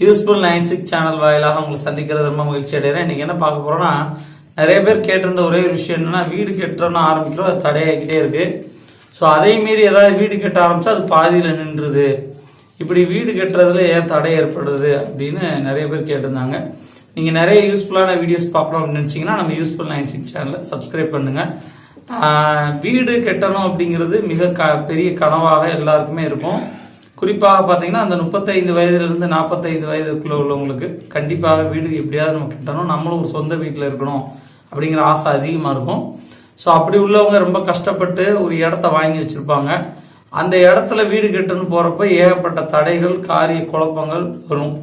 Useful nine six channel வாயிலாக உங்களை சந்திக்கிறது ரொம்ப மகிழ்ச்சி அடைகிறேன். இன்றைக்கி என்ன பார்க்க போகிறோன்னா நிறைய பேர் கேட்டிருந்த ஒரே ஒரு விஷயம் என்னென்னா வீடு கட்டுறோம்னு ஆரம்பிக்கிறோம் அது தடையாகிட்டே இருக்குது ஸோ அதே மீறி ஏதாவது வீடு கட்ட ஆரம்பித்தா அது பாதியில் நின்றுது. இப்படி வீடு கட்டுறதுல ஏன் தடை ஏற்படுது அப்படின்னு நிறைய பேர் கேட்டிருந்தாங்க. நீங்கள் நிறைய யூஸ்ஃபுல்லான வீடியோஸ் பார்க்கணும் அப்படின்னு நினச்சிங்கன்னா நம்ம யூஸ்ஃபுல் நைன் சிக்ஸ் சேனலை சப்ஸ்கிரைப் பண்ணுங்கள் வீடு கட்டணும் அப்படிங்கிறது மிக க- பெரிய கனவாக எல்லாருக்குமே இருக்கும். குறிப்பாக பார்த்தீங்கன்னா அந்த முப்பத்தைந்து வயதிலிருந்து நாற்பத்தைந்து வயதுக்குள்ளே உள்ளவங்களுக்கு கண்டிப்பாக வீடு எப்படியாவது நம்ம கட்டணும். நம்மளும் ஒரு சொந்த வீட்டில் இருக்கணும் அப்படிங்கிற ஆசை அதிகமாக இருக்கும். ஸோ அப்படி உள்ளவங்க ரொம்ப கஷ்டப்பட்டு ஒரு இடத்த வாங்கி வச்சுருப்பாங்க. அந்த இடத்துல வீடு கட்டுன்னு போகிறப்ப ஏகப்பட்ட தடைகள் காரிய குழப்பங்கள் வரும்.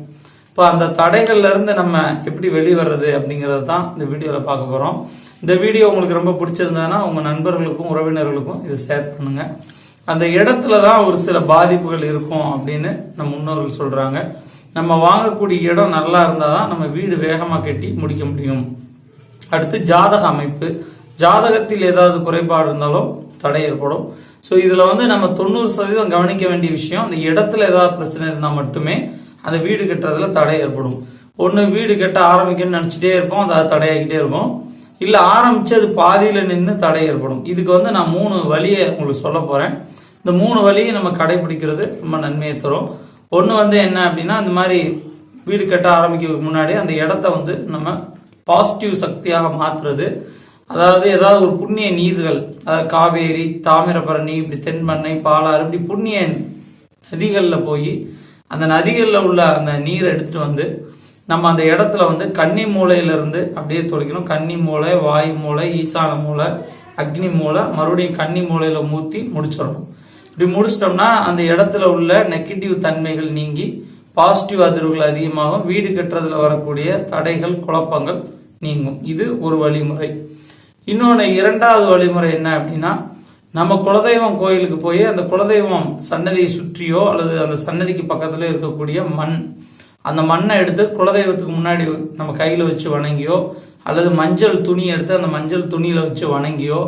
இப்போ அந்த தடைகள்லேருந்து நம்ம எப்படி வெளிவர்றது அப்படிங்கறது தான் இந்த வீடியோவில் பார்க்க போகிறோம் இந்த வீடியோ உங்களுக்கு ரொம்ப பிடிச்சிருந்ததுன்னா உங்கள் நண்பர்களுக்கும் உறவினர்களுக்கும் இதை ஷேர் பண்ணுங்கள் அந்த இடத்துல தான் ஒரு சில பாதிப்புகள் இருக்கும் அப்படின்னு நம்ம முன்னோர்கள் சொல்றாங்க. நம்ம வாங்கக்கூடிய இடம் நல்லா இருந்தால் தான் நம்ம வீடு வேகமாக கட்டி முடிக்க முடியும். அடுத்து ஜாதக அமைப்பு. ஜாதகத்தில் ஏதாவது குறைபாடு இருந்தாலும் தடை ஏற்படும். ஸோ இதில் வந்து நம்ம தொண்ணூறு சதவீதம் கவனிக்க வேண்டிய விஷயம் அந்த இடத்துல ஏதாவது பிரச்சனை இருந்தால் மட்டுமே அந்த வீடு கட்டுறதுல தடை ஏற்படும். ஒன்று வீடு கட்ட ஆரம்பிக்கணும்னு நினச்சிட்டே இருப்போம் அது தடையாகிட்டே இருக்கும். இல்லை ஆரம்பிச்சு அது பாதியில் நின்று தடை ஏற்படும். இதுக்கு வந்து நான் மூணு வழியை உங்களுக்கு சொல்ல போகிறேன் இந்த மூணு வழியை நம்ம கடைபிடிக்கிறது ரொம்ப நன்மையை தரும். ஒன்று வந்து என்ன அப்படின்னா இந்த மாதிரி வீடு கட்ட ஆரம்பிக்கிறதுக்கு முன்னாடி அந்த இடத்த வந்து நம்ம பாசிட்டிவ் சக்தியாக மாற்றுறது அதாவது ஏதாவது ஒரு புண்ணிய நீர்கள் அதாவது காவேரி தாமிரபரணி இப்படி தென்பண்ணை பாலாறு இப்படி புண்ணிய நதிகளில் போய் அந்த நதிகளில் உள்ள அந்த நீரை எடுத்துட்டு வந்து நம்ம அந்த இடத்துல வந்து கன்னி மூளையிலிருந்து அப்படியே தொலைக்கணும். கன்னி மூளை வாயு மூளை ஈசான மூளை அக்னி மூளை மறுபடியும் கன்னி மூளையில் மூத்தி முடிச்சிடணும். இப்படி முடிச்சிட்டோம்னா அந்த இடத்துல உள்ள நெகட்டிவ் தன்மைகள் நீங்கி பாசிட்டிவ் அதிர்வுகள் அதிகமாகும். வீடு கட்டுறதுல வரக்கூடிய தடைகள் குழப்பங்கள் நீங்கும். இது ஒரு வழிமுறை. இன்னொன்று இரண்டாவது வழிமுறை என்ன அப்படின்னா நம்ம குலதெய்வம் கோயிலுக்கு போய் அந்த குலதெய்வம் சன்னதியை சுற்றியோ அல்லது அந்த சன்னதிக்கு பக்கத்துல இருக்கக்கூடிய மண் அந்த மண்ணை எடுத்து குலதெய்வத்துக்கு முன்னாடி நம்ம கையில் வச்சு வணங்கியோ அல்லது மஞ்சள் துணி எடுத்து அந்த மஞ்சள் துணியில் வச்சு வணங்கியோ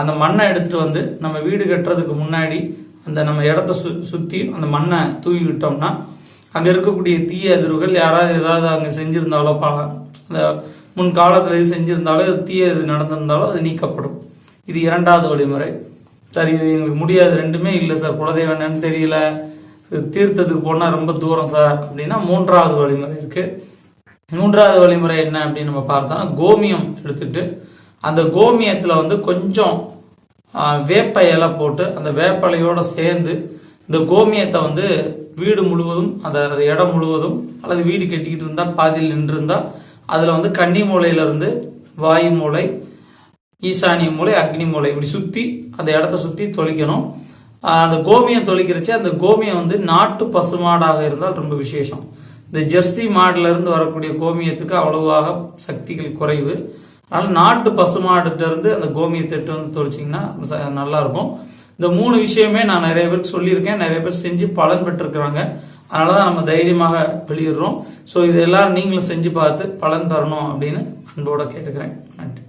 அந்த மண்ணை எடுத்துகிட்டு வந்து நம்ம வீடு கட்டுறதுக்கு முன்னாடி அந்த நம்ம இடத்த சு சுற்றி அந்த மண்ணை தூவி விட்டோம்னா அங்கே இருக்கக்கூடிய தீய அதிர்வுகள் யாராவது ஏதாவது அங்கே செஞ்சிருந்தாலோ பா அந்த முன் காலத்தில் இது தீய இது நடந்திருந்தாலோ அது நீக்கப்படும். இது இரண்டாவது வழிமுறை. சரி இது எங்களுக்கு முடியாது ரெண்டுமே இல்லை சார். குலதெய்வம் என்னன்னு தெரியல. தீர்த்தத்துக்கு போனால் ரொம்ப தூரம் சார் அப்படின்னா மூன்றாவது வழிமுறை இருக்கு. மூன்றாவது வழிமுறை என்ன அப்படின்னு நம்ம பார்த்தோம்னா கோமியம் எடுத்துட்டு அந்த கோமியத்தில் வந்து கொஞ்சம் வேப்ப இலை போட்டு அந்த வேப்பலையோட சேர்ந்து இந்த கோமியத்தை வந்து வீடு முழுவதும் அந்த அந்த இடம் முழுவதும் அல்லது வீடு கட்டிக்கிட்டு இருந்தால் பாதியில் நின்று அதில் வந்து கன்னி மூலையிலேருந்து வாயு மூலை ஈசானிய மூலை அக்னி மூலை இப்படி சுற்றி அந்த இடத்த சுற்றி தொலைக்கணும் அந்த கோமியம் தொழிக்கிறச்சு அந்த கோமியம் வந்து நாட்டு பசுமாடாக இருந்தால் ரொம்ப விசேஷம். இந்த ஜெர்சி மாடிலிருந்து வரக்கூடிய கோமியத்துக்கு அவ்வளவாக சக்திகள் குறைவு. அதனால் நாட்டு பசுமாடுகிட்ட அந்த கோமியத்தை எடுத்து வந்து தொழிச்சிங்கன்னா ச- நல்லா இருக்கும் இந்த மூணு விஷயமே நான் நிறைய பேருக்கு சொல்லியிருக்கேன். நிறைய பேர் செஞ்சு பலன் பெற்றிருக்கிறாங்க. அதனால தான் நம்ம தைரியமாக வெளியிடுறோம். ஸோ இது எல்லாரும் நீங்களும் செஞ்சு பார்த்து பலன் தரணும் அப்படின்னு அன்போட கேட்டுக்கிறேன். நன்றி.